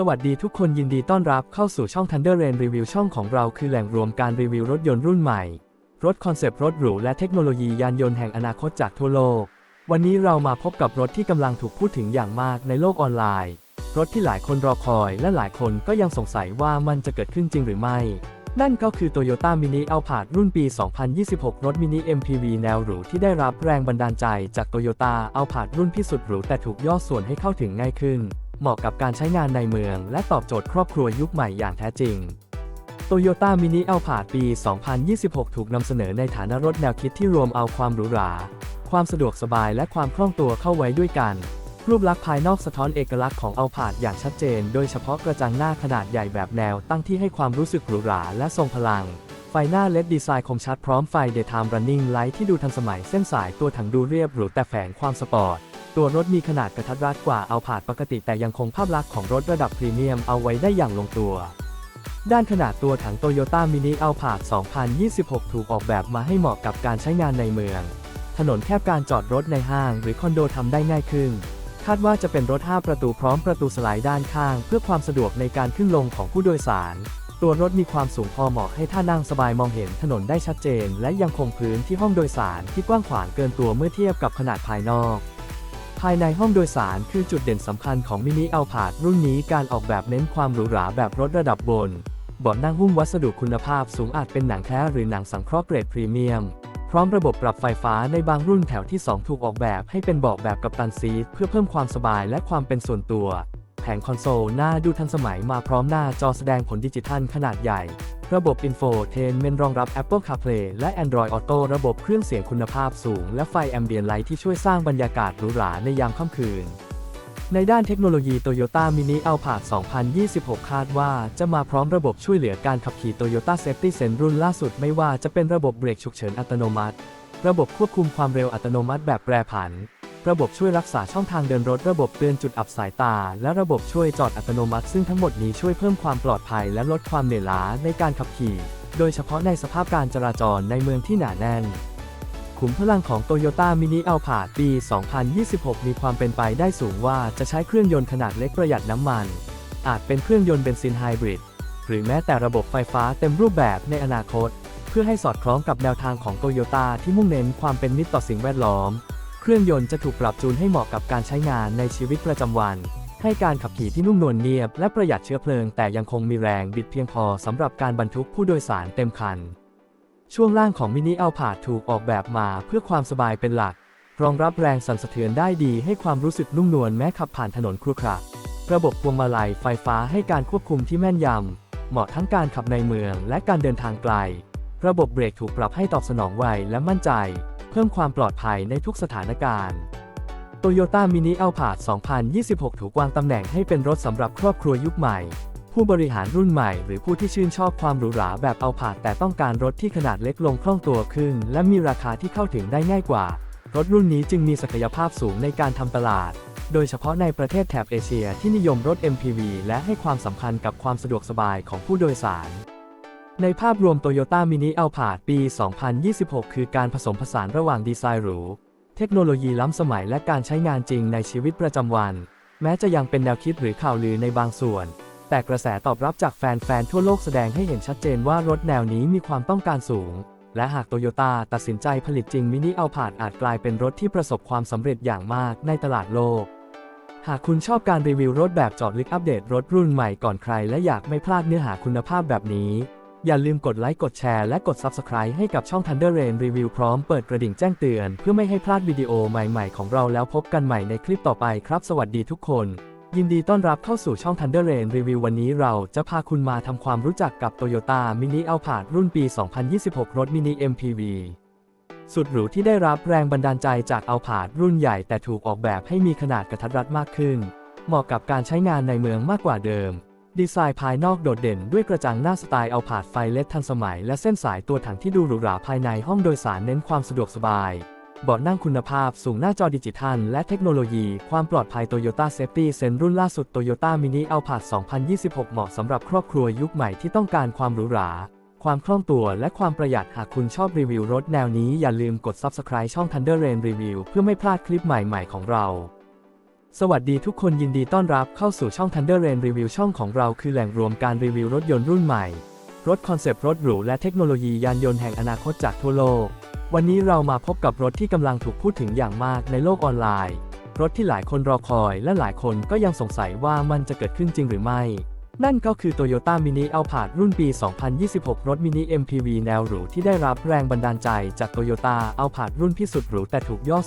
สวัสดีทุกคนยินดีต้อนรับเข้าสู่ช่อง Thunder Rain Review ช่องของเราคือแหล่งรวมการรีวิวรถยนต์รุ่นใหม่ รถคอนเซปต์รถหรูและเทคโนโลยียานยนต์แห่งอนาคตจากทั่วโลก วันนี้เรามาพบกับรถที่กำลังถูกพูดถึงอย่างมากในโลกออนไลน์ รถที่หลายคนรอคอยและหลายคนก็ยังสงสัยว่ามันจะเกิดขึ้นจริงหรือไม่ นั่นก็คือ Toyota Mini Alphard รุ่นปี 2026 รถ Mini MPV แนวหรูที่ได้รับแรงบันดาลใจจาก Toyota Alphard รุ่นที่สุดหรูแต่ถูกย่อส่วนให้เข้าถึงง่ายขึ้น เหมาะกับการใช้งานในเมือง และตอบโจทย์ครอบครัวยุคใหม่อย่างแท้จริง Toyota Mini a l p a r d ปี 2026 ถูกนำเสนอในฐานะรถแนวคิดที่รวมเอาความหรูหรา ความสะดวกสบายและความคล่องตัวเข้าไว้ด้วยกัน รูปลักษณ์ภายนอกสะท้อนเอกลักษณ์ของ Alphard อย่างชัดเจน โดยเฉพาะกระจังหน้าขนาดใหญ่แบบแนวตั้งที่ให้ความรู้สึกหรูหราและทรงพลัง ไฟหน้า LED ดีไซน์คมชัดพร้อมไฟ Daytime Running Light ที่ดูทันสมัยเส้นสายตัวถังดูเรียบหรูแต่แฝงความสปอร์ต ตัวรถมีขนาดกระทัดรัดกว่าเอาผาดปกติแต่ยังคงภาพลักษณ์ของรถระดับพรีเมียมเอาไว้ได้อย่างลงตัว ด้านขนาดตัวถัง Toyota Mini Alphard 2026 ถูกออกแบบมาให้เหมาะกับการใช้งานในเมือง ถนนแคบการจอดรถในห้างหรือคอนโดทำได้ง่ายขึ้น คาดว่าจะเป็นรถ 5 ประตูพร้อมประตูสไลด์ด้านข้าง เพื่อความสะดวกในการขึ้นลงของผู้โดยสาร ตัวรถมีความสูงพอเหมาะให้ท่านั่งสบายมองเห็นถนนได้ชัดเจน และยังคงพื้นที่ห้องโดยสารที่กว้างขวางเกินตัวเมื่อเทียบกับขนาดภายนอก ภายในห้องโดยสารคือจุดเด่นสำคัญของมินิอัลพาดรุ่นนี้การออกแบบเน้นความหรูหราแบบรถระดับบนเบาะนั่งหุ้มวัสดุคุณภาพสูงอาจเป็นหนังแท้หรือหนังสังเคราะห์เกรดพรีเมียม พร้อมระบบปรับไฟฟ้าในบางรุ่นแถวที่ 2 ถูกออกแบบให้เป็นเบาะแบบกัปตันซีทเพื่อเพิ่มความสบายและความเป็นส่วนตัว ผงคอนโซลหน้าดูทันสมัยมาพร้อมหน้าจอแสดงผลดิจิทัลขนาดใหญ่ ระบบ Infotainment รองรับ Apple CarPlay และ Android Auto ระบบเครื่องเสียงคุณภาพสูง และไฟ Ambient Light ที่ช่วยสร้างบรรยากาศหรูหราในยามค่ำคืน ในด้านเทคโนโลยี Toyota Mini Alphard 2026 คาดว่าจะมาพร้อมระบบช่วยเหลือการขับขี่ Toyota Safety Sense รุ่นล่าสุดไม่ว่าจะเป็นระบบเบรกฉุกเฉินอัตโนมัติ ระบบควบคุมความเร็วอัตโนมัติแบบแปรผัน ระบบช่วยรักษาช่องทางเดินรถ ระบบเตือนจุดอับสายตา และระบบช่วยจอดอัตโนมัติ ซึ่งทั้งหมดนี้ช่วยเพิ่มความปลอดภัยและลดความเหนื่อยล้าในการขับขี่ โดยเฉพาะในสภาพการจราจรในเมืองที่หนาแน่น ขุมพลังของ Toyota Mini a l p a ปี 2026 มีความเป็นไปได้สูงว่าจะใช้เครื่องยนต์ขนาดเล็กประหยัดน้ำมัน อาจเป็นเครื่องยนต์เบนซินไฮบริดหรือแม้แต่ระบบไฟฟ้าเต็มรูปแบบในอนาคต เพื่อให้สอดคล้องกับแนวทางของ Toyota ที่มุ่งเน้นความเป็นมิตรต่อสิ่งแวดล้อม เครื่องยนต์จะถูกปรับจูนให้เหมาะกับการใช้งานในชีวิตประจำวัน ให้การขับขี่ที่นุ่มนวลเนียบและประหยัดเชื้อเพลิง แต่ยังคงมีแรงบิดเพียงพอสำหรับการบรรทุกผู้โดยสารเต็มคัน ช่วงล่างของมินิอัลพาดถูกออกแบบมาเพื่อความสบายเป็นหลัก รองรับแรงสั่นสะเทือนได้ดีให้ความรู้สึกนุ่มนวลแม้ขับผ่านถนนครุขระระบบพวงมาลัยไฟฟ้าให้การควบคุมที่แม่นยำ เหมาะทั้งการขับในเมืองและการเดินทางไกล ระบบเบรกถูกปรับให้ตอบสนองไวและมั่นใจ พิ่มความปลอดภัยในทุกสถานการณ์ Toyota Mini Alphard 2026 ถูกวางตำแหน่งให้เป็นรถสำหรับครอบครัวยุคใหม่ ผู้บริหารรุ่นใหม่หรือผู้ที่ชื่นชอบความหรูหราแบบเอาผาดแต่ต้องการรถที่ขนาดเล็กลงคล่องตัวขึ้น และมีราคาที่เข้าถึงได้ง่ายกว่า รถรุ่นนี้จึงมีศักยภาพสูงในการทำตลาด โดยเฉพาะในประเทศแถบเอเชียที่นิยมรถ MPV และให้ความสำคัญกับความสะดวกสบายของผู้โดยสาร ในภาพรวม Toyota Mini a l p a r d ปี 2026 คือการผสมผสานระหว่างดีไซน์หรู เทคโนโลยีล้ำสมัยและการใช้งานจริงในชีวิตประจำวัน แม้จะยังเป็นแนวคิดหรือข่าวลือในบางส่วน แต่กระแสตอบรับจากแฟนๆ ทั่วโลกแสดงให้เห็นชัดเจนว่ารถแนวนี้มีความต้องการสูง และหากโตโยต้าตัดสินใจผลิตจริงมินิอัลพาดอาจกลายเป็นรถที่ประสบความสำเร็จอย่างมากในตลาดโลก หากคุณชอบการรีวิวรถแบบจอดลึกอัปเดตรถรุ่นใหม่ก่อนใคร และอยากไม่พลาดเนื้อหาคุณภาพแบบนี้ อย่าลืมกดไลค์กดแชร์และกด Subscribe ให้กับช่อง Thunder Rain Review พร้อมเปิดกระดิ่งแจ้งเตือน เพื่อไม่ให้พลาดวิดีโอใหม่ๆ ของเราแล้วพบกันใหม่ในคลิปต่อไปครับ สวัสดีทุกคน ยินดีต้อนรับเข้าสู่ช่อง Thunder Rain Review วันนี้เราจะพาคุณมาทำความรู้จักกับ Toyota Mini Alphard รุ่นปี 2026 รถ Mini MPV สุดหรูที่ได้รับแรงบันดาลใจจากอัลพารุ่นใหญ่แต่ถูกออกแบบให้มีขนาดกระทัดรัดมากขึ้น เหมาะกับการใช้งานในเมืองมากกว่าเดิม ดีไซน์ภายนอกโดดเด่นด้วยกระจังหน้าสไตล์อัลพาดไฟเล็ดทันสมัย และเส้นสายตัวถังที่ดูหรูหราภายในห้องโดยสารเน้นความสะดวกสบายเบาะนั่งคุณภาพสูงหน้าจอดิจิทัล และเทคโนโลยี ความปลอดภัย Toyota Safety Sense รุ่นล่าสุด Toyota Mini Alphard 2026 เหมาะสำหรับครอบครัวยุคใหม่ที่ต้องการความหรูหรา ความคล่องตัวและความประหยัดหากคุณชอบรีวิวรถแนวนี้อย่าลืมกด Subscribe ช่อง Thunder Rain Review เพื่อไม่พลาดคลิปใหม่ๆของเรา สวัสดีทุกคนยินดีต้อนรับเข้าสู่ช่อง Thunder Rain Review ช่องของเราคือแหล่งรวมการรีวิวรถยนต์รุ่นใหม่ รถคอนเซปต์รถหรูและเทคโนโลยียานยนต์แห่งอนาคตจากทั่วโลก วันนี้เรามาพบกับรถที่กำลังถูกพูดถึงอย่างมากในโลกออนไลน์ รถที่หลายคนรอคอยและหลายคนก็ยังสงสัยว่ามันจะเกิดขึ้นจริงหรือไม่ นั่นก็คือ Toyota Mini a l p a r รุ่นปี 2026 รถ Mini MPV แนวหรูที่ได้รับแรงบันดาลใจจาก Toyota a l p a r รุ่นที่สุดหรูแต่ถูกย่อ